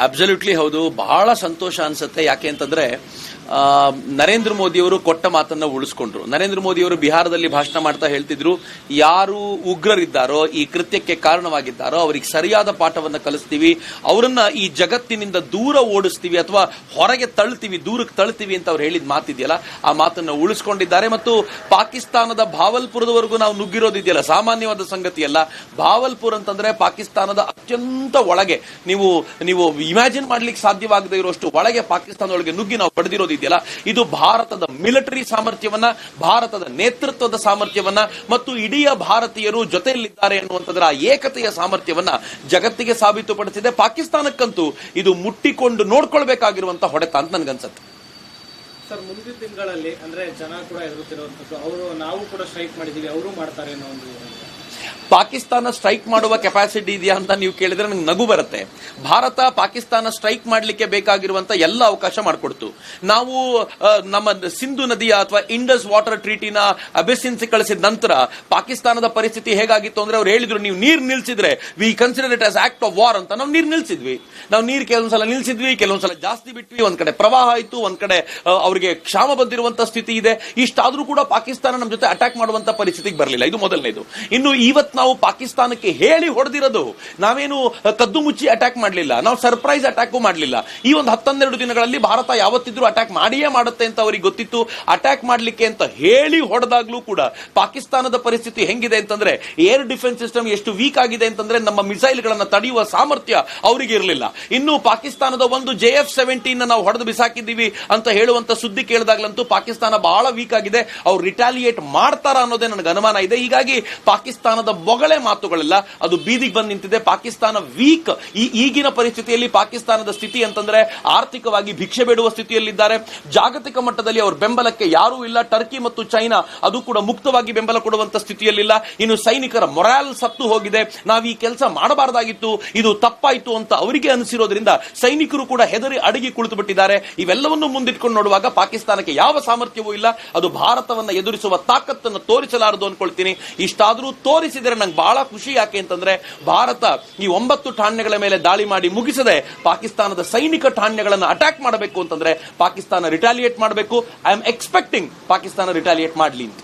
Absolutely ಹೌದು. ಬಹಳ ಸಂತೋಷ ಅನ್ಸುತ್ತೆ. ಯಾಕೆ ಅಂತಂದ್ರೆ ನರೇಂದ್ರ ಮೋದಿಯವರು ಕೊಟ್ಟ ಮಾತನ್ನ ಉಳಿಸ್ಕೊಂಡ್ರು. ನರೇಂದ್ರ ಮೋದಿಯವರು ಬಿಹಾರದಲ್ಲಿ ಭಾಷಣ ಮಾಡ್ತಾ ಹೇಳ್ತಿದ್ರು, ಯಾರು ಉಗ್ರರಿದ್ದಾರೋ, ಈ ಕೃತ್ಯಕ್ಕೆ ಕಾರಣವಾಗಿದ್ದಾರೋ, ಅವರಿಗೆ ಸರಿಯಾದ ಪಾಠವನ್ನ ಕಲಿಸ್ತೀವಿ, ಅವರನ್ನ ಈ ಜಗತ್ತಿನಿಂದ ದೂರ ಓಡಿಸ್ತೀವಿ ಅಥವಾ ಹೊರಗೆ ತಳ್ತೀವಿ, ದೂರಕ್ಕೆ ತಳ್ತೀವಿ ಅಂತ ಅವ್ರು ಹೇಳಿದ ಮಾತಿದೆಯಲ್ಲ, ಆ ಮಾತನ್ನ ಉಳಿಸ್ಕೊಂಡಿದ್ದಾರೆ. ಮತ್ತು ಪಾಕಿಸ್ತಾನದ ಭಾವಲ್ಪುರದವರೆಗೂ ನಾವು ನುಗ್ಗಿರೋದಿದೆಯಲ್ಲ, ಸಾಮಾನ್ಯವಾದ ಸಂಗತಿ ಅಲ್ಲ ಭಾವಲ್ಪುರ್ ಅಂತಂದ್ರೆ ಪಾಕಿಸ್ತಾನದ ಅತ್ಯಂತ ಒಳಗೆ. ನೀವು ನೀವು ಇಮ್ಯಾಜಿನ್ ಮಾಡ್ಲಿಕ್ಕೆ ಸಾಧ್ಯವಾಗದೇ ಇರುವಷ್ಟು ಒಳಗೆ ಪಾಕಿಸ್ತಾನದೊಳಗೆ ನುಗ್ಗಿ ನಾವು ಪಡೆದಿರೋದಿದೆಯಲ್ಲ ಇದು ಭಾರತದ ಮಿಲಿಟರಿ ಸಾಮರ್ಥ್ಯವನ್ನ, ಭಾರತದ ನೇತೃತ್ವದ ಸಾಮರ್ಥ್ಯವನ್ನ ಮತ್ತು ಇಡೀ ಭಾರತೀಯರು ಜೊತೆಯಲ್ಲಿದ್ದಾರೆ ಅನ್ನುವಂಥದ್ರ ಆ ಏಕತೆಯ ಸಾಮರ್ಥ್ಯವನ್ನ ಜಗತ್ತಿಗೆ ಸಾಬೀತುಪಡಿಸಿದೆ. ಪಾಕಿಸ್ತಾನಕ್ಕಂತೂ ಇದು ಮುಟ್ಟಿಕೊಂಡು ನೋಡ್ಕೊಳ್ಬೇಕಾಗಿರುವಂತಹ ಹೊಡೆತ ಅಂತ ನನ್ಗನ್ಸತ್ತೆ. ಸರ್, ಮುಂದಿನ ದಿನಗಳಲ್ಲಿ ಅಂದ್ರೆ ಜನ ಕೂಡ ಎದುರುತ್ತಿರುವಂತದ್ದು ಅವರು ನಾವು ಕೂಡ ಸ್ಟ್ರೈಕ್ ಮಾಡಿದೀವಿ ಅವರು ಮಾಡ್ತಾರೆ ಅನ್ನೋ ಒಂದು ಪಾಕಿಸ್ತಾನ ಸ್ಟ್ರೈಕ್ ಮಾಡುವ ಕೆಪಾಸಿಟಿ ಇದೆಯಾ ಅಂತ ನೀವು ಕೇಳಿದ್ರೆ ನನಗೆ ನಗು ಬರುತ್ತೆ. ಭಾರತ ಪಾಕಿಸ್ತಾನ ಸ್ಟ್ರೈಕ್ ಮಾಡಲಿಕ್ಕೆ ಬೇಕಾಗಿರುವಂತ ಎಲ್ಲ ಅವಕಾಶ ಮಾಡಿಕೊಡ್ತು. ನಾವು ನಮ್ಮ ಸಿಂಧು ನದಿಯ ಅಥವಾ ಇಂಡಸ್ ವಾಟರ್ ಟ್ರೀಟಿನ ಅಬೆಸಿನ್ಸಿ ಕಳಿಸಿದ ನಂತರ ಪಾಕಿಸ್ತಾನದ ಪರಿಸ್ಥಿತಿ ಹೇಗಾಗಿತ್ತು ಅಂದ್ರೆ ಅವ್ರು ಹೇಳಿದ್ರು, ನೀವು ನೀರು ನಿಲ್ಸಿದ್ರೆ we consider it as act of war ಅಂತ ನಾವು ನೀರು ನಿಲ್ಸಿದ್ವಿ. ನಾವು ನೀರು ಕೆಲವೊಂದ್ಸಲ ನಿಲ್ಸಿದ್ವಿ ಕೆಲವೊಂದ್ಸಲ ಜಾಸ್ತಿ ಬಿಟ್ವಿ. ಒಂದ್ ಕಡೆ ಪ್ರವಾಹ ಆಯ್ತು, ಒಂದ್ ಕಡೆ ಅವರಿಗೆ ಕ್ಷಾಮ ಬಂದಿರುವಂತಹ ಸ್ಥಿತಿ ಇದೆ. ಇಷ್ಟಾದ್ರೂ ಕೂಡ ಪಾಕಿಸ್ತಾನ ನಮ್ಮ ಜೊತೆ ಅಟ್ಯಾಕ್ ಮಾಡುವಂತ ಪರಿಸ್ಥಿತಿಗೆ ಬರಲಿಲ್ಲ. ಇದು ಮೊದಲನೇದು. ಇನ್ನು ಇವತ್ ನಾವು ಪಾಕಿಸ್ತಾನಕ್ಕೆ ಹೇಳಿ ಹೊಡೆದಿರೋದು. ನಾವೇನು ಕದ್ದು ಮುಚ್ಚಿ ಅಟ್ಯಾಕ್ ಮಾಡಲಿಲ್ಲ. ನಾವು ಸರ್ಪ್ರೈಸ್ ಅಟ್ಯಾಕ್ ಮಾಡಲಿಲ್ಲ. ಈ ಒಂದು ಹತ್ತೊಂದೆರಡು ದಿನಗಳಲ್ಲಿ ಭಾರತ ಯಾವತ್ತಿದ್ರೂ ಅಟ್ಯಾಕ್ ಮಾಡಿಯೇ ಮಾಡುತ್ತೆ ಅಂತ ಅವರಿಗೆ ಗೊತ್ತಿತ್ತು. ಅಟ್ಯಾಕ್ ಮಾಡ್ಲಿಕ್ಕೆ ಅಂತ ಹೇಳಿ ಹೊಡೆದಾಗ್ಲೂ ಕೂಡ ಪಾಕಿಸ್ತಾನದ ಪರಿಸ್ಥಿತಿ ಹೆಂಗಿದೆ ಅಂತಂದ್ರೆ ಏರ್ ಡಿಫೆನ್ಸ್ ಸಿಸ್ಟಮ್ ಎಷ್ಟು ವೀಕ್ ಆಗಿದೆ ಅಂತಂದ್ರೆ ನಮ್ಮ ಮಿಸೈಲ್ ಗಳನ್ನ ತಡೆಯುವ ಸಾಮರ್ಥ್ಯ ಅವರಿಗೆ ಇರಲಿಲ್ಲ. ಇನ್ನು ಪಾಕಿಸ್ತಾನದ ಒಂದು ಜೆ ಎಫ್ ಸೆವೆಂಟೀನ್ ನಾವು ಹೊಡೆದು ಬಿಸಾಕಿದ್ದೀವಿ ಅಂತ ಹೇಳುವಂತ ಸುದ್ದಿ ಕೇಳಿದಾಗ್ಲಂತೂ ಪಾಕಿಸ್ತಾನ ಬಹಳ ವೀಕ್ ಆಗಿದೆ. ಅವ್ರು ರಿಟಾಲಿಯೇಟ್ ಮಾಡ್ತಾರ ಅನ್ನೋದೇ ನನಗೆ ಅನುಮಾನ ಇದೆ. ಹೀಗಾಗಿ ಪಾಕಿಸ್ತಾನದ ಮೊಗಳೇ ಮಾತುಗಳೆಲ್ಲ, ಅದು ಬೀದಿಗೆ ಬಂದು ನಿಂತಿದೆ. ಪಾಕಿಸ್ತಾನ ವೀಕ್ ಈ ಈಗಿನ ಪರಿಸ್ಥಿತಿಯಲ್ಲಿ ಪಾಕಿಸ್ತಾನದ ಸ್ಥಿತಿ ಅಂತಂದ್ರೆ ಆರ್ಥಿಕವಾಗಿ ಭಿಕ್ಷೆ ಬೇಡುವ ಸ್ಥಿತಿಯಲ್ಲಿದ್ದಾರೆ. ಜಾಗತಿಕ ಮಟ್ಟದಲ್ಲಿ ಅವರ ಬೆಂಬಲಕ್ಕೆ ಯಾರೂ ಇಲ್ಲ. ಟರ್ಕಿ ಮತ್ತು ಚೈನಾ, ಅದು ಕೂಡ ಮುಕ್ತವಾಗಿ ಬೆಂಬಲ ಕೊಡುವಂತ ಸ್ಥಿತಿಯಲ್ಲಿಲ್ಲ. ಇನ್ನು ಸೈನಿಕರ ಮೊರಾಲ್ ಸತ್ತು ಹೋಗಿದೆ. ನಾವು ಈ ಕೆಲಸ ಮಾಡಬಾರದಾಗಿತ್ತು. ಇದು ತಪ್ಪಾಯಿತು ಅಂತ ಅವರಿಗೆ ಅನಿಸಿರೋದ್ರಿಂದ ಸೈನಿಕರು ಕೂಡ ಹೆದರಿ ಅಡಗಿ ಕುಳಿತು ಬಿಟ್ಟಿದ್ದಾರೆ ಇವೆಲ್ಲವನ್ನು ಮುಂದಿಟ್ಕೊಂಡು ನೋಡುವಾಗ ಪಾಕಿಸ್ತಾನಕ್ಕೆ ಯಾವ ಸಾಮರ್ಥ್ಯವೂ ಇಲ್ಲ. ಅದು ಭಾರತವನ್ನು ಎದುರಿಸುವ ತಾಕತ್ತನ್ನು ತೋರಿಸಲಾರದು ಅನ್ಕೊಳ್ತೀನಿ. ಇಷ್ಟಾದರೂ ತೋರಿಸಿದರೆ ನಂಗೆ ಬಹಳ ಖುಷಿ ಯಾಕೆ ಅಂತಂದ್ರೆ ಭಾರತ ಈ ಒಂಬತ್ತು ಠಾಣ್ಯಗಳ ಮೇಲೆ ದಾಳಿ ಮಾಡಿ ಮುಗಿಸದೆ ಪಾಕಿಸ್ತಾನದ ಸೈನಿಕ ಠಾಣ್ಯಗಳನ್ನು ಅಟ್ಯಾಕ್ ಮಾಡಬೇಕು ಅಂತಂದ್ರೆ ಪಾಕಿಸ್ತಾನ ರಿಟಾಲಿಯೇಟ್ ಮಾಡಬೇಕು. I am expecting Pakistan retaliate ಮಾಡಲಿ ಅಂತ.